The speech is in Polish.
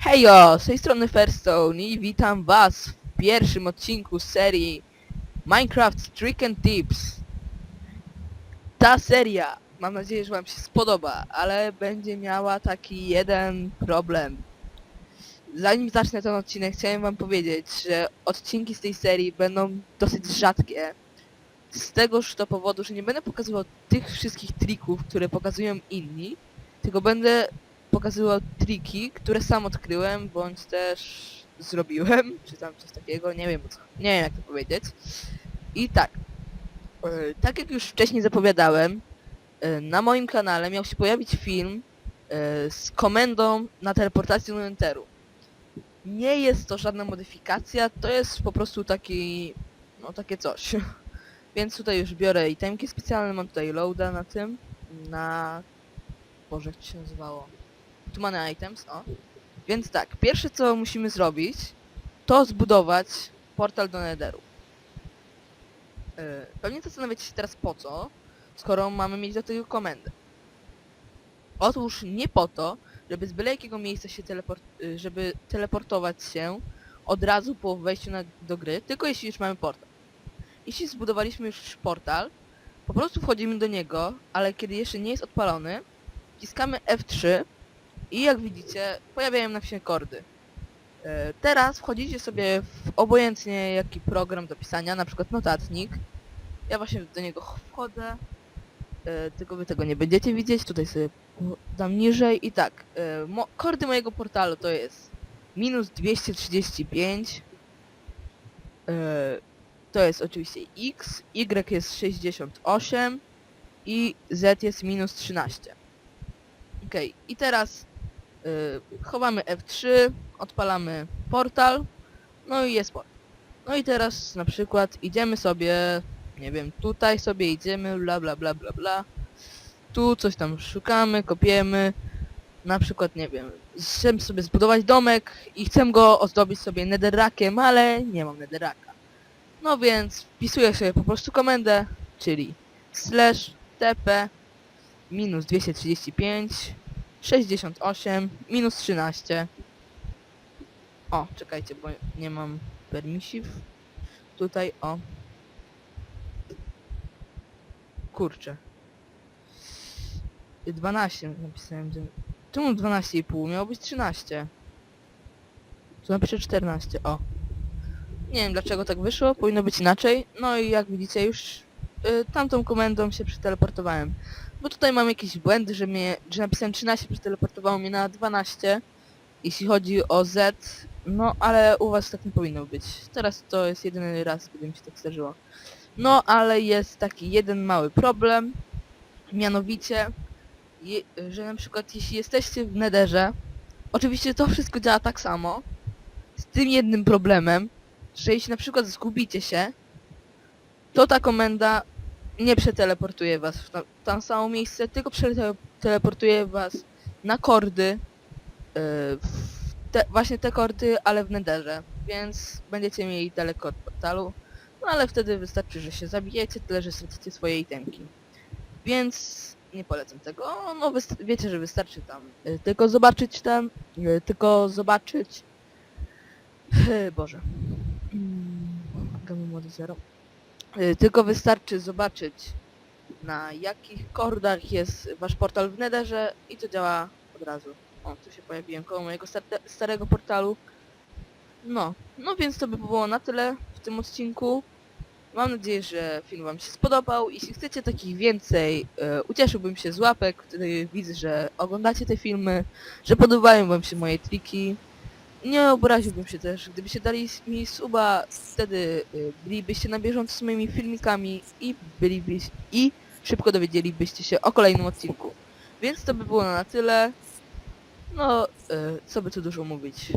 Hejo, z tej strony Fairstone i witam was w pierwszym odcinku serii Minecraft Trick and Tips. Ta seria, mam nadzieję, że wam się spodoba, ale będzie miała taki jeden problem. Zanim zacznę ten odcinek, chciałem wam powiedzieć, że odcinki z tej serii będą dosyć rzadkie. Z tegoż to powodu, że nie będę pokazywał tych wszystkich trików, które pokazują inni, tylko będę pokazywał triki, które sam odkryłem, bądź też zrobiłem, czy tam coś takiego, nie wiem, nie wiem jak to powiedzieć. I tak, e, tak jak już wcześniej zapowiadałem, e, na moim kanale miał się pojawić film e, z komendą na teleportację do Enteru. Nie jest to żadna modyfikacja, to jest po prostu taki, no takie coś. Więc tutaj już biorę itemki specjalne, mam tutaj loada na tym, na... Boże, jak to się nazywało? Mamy items, o. Więc tak, pierwsze co musimy zrobić, to zbudować portal do Netheru. Yy, pewnie zastanawiacie się teraz po co, skoro mamy mieć do tego komendę. Otóż nie po to, żeby z byle jakiego miejsca się teleport, yy, żeby teleportować się od razu po wejściu na, do gry, tylko jeśli już mamy portal. Jeśli zbudowaliśmy już portal, po prostu wchodzimy do niego, ale kiedy jeszcze nie jest odpalony, wciskamy F3 i jak widzicie, pojawiają nam się kordy. E, Teraz wchodzicie sobie w obojętnie jaki program do pisania, na przykład notatnik. Ja właśnie do niego wchodzę, e, tylko wy tego nie będziecie widzieć. Tutaj sobie dam niżej i tak. e, kordy mojego portalu to jest minus 235. e, To jest oczywiście X, Y jest 68 i Z jest minus 13. Okej, i teraz chowamy F3, odpalamy portal, no i jest portal. No i teraz na przykład idziemy sobie, nie wiem, tutaj sobie idziemy, bla bla bla bla bla. Tu coś tam szukamy, kopiemy. Na przykład, nie wiem, chcę sobie zbudować domek i chcę go ozdobić sobie netherrackiem, ale nie mam netherracka. No więc wpisuję sobie po prostu komendę, czyli slash tp minus 235 68 minus 13 O, czekajcie, bo nie mam permisiv Tutaj, o. Kurczę. 12 napisałem Czemu 12,5? Miało być 13 Tu napiszę 14, o. Nie wiem dlaczego tak wyszło, powinno być inaczej. No i jak widzicie już y, tamtą komendą się przeteleportowałem bo tutaj mam jakieś błędy, że mnie, że napisałem 13, przeteleportowało mnie na 12, jeśli chodzi o Z, no ale u was tak nie powinno być. Teraz to jest jedyny raz, kiedy mi się tak zdarzyło. No ale jest taki jeden mały problem, mianowicie, je, że na przykład jeśli jesteście w Netherze, oczywiście to wszystko działa tak samo, z tym jednym problemem, że jeśli na przykład zgubicie się, to ta komenda nie przeteleportuje was w tam, tam samo miejsce, tylko przeteleportuje was na kordy, w te, właśnie te kordy, ale w netherze, więc będziecie mieli daleko od portalu, no ale wtedy wystarczy, że się zabijecie, tyle, że stracicie swoje itemki. Więc nie polecam tego, no wiecie, że wystarczy tam yy, tylko zobaczyć tam, yy, tylko zobaczyć, Boże, mm, Gamy młody zero. Y, Tylko wystarczy zobaczyć na jakich kordach jest wasz portal w Netherze i to działa od razu. O, tu się pojawiłem koło mojego starego portalu. No, no więc to by było na tyle w tym odcinku. Mam nadzieję, że film wam się spodobał. Jeśli chcecie takich więcej, e, ucieszyłbym się z łapek. Wtedy widzę, że oglądacie te filmy, że podobają wam się moje triki. Nie obraziłbym się też, gdybyście dali mi suba, wtedy y, bylibyście na bieżąco z moimi filmikami i bylibyście i szybko dowiedzielibyście się o kolejnym odcinku. Więc to by było na tyle. No, y, co by tu dużo mówić.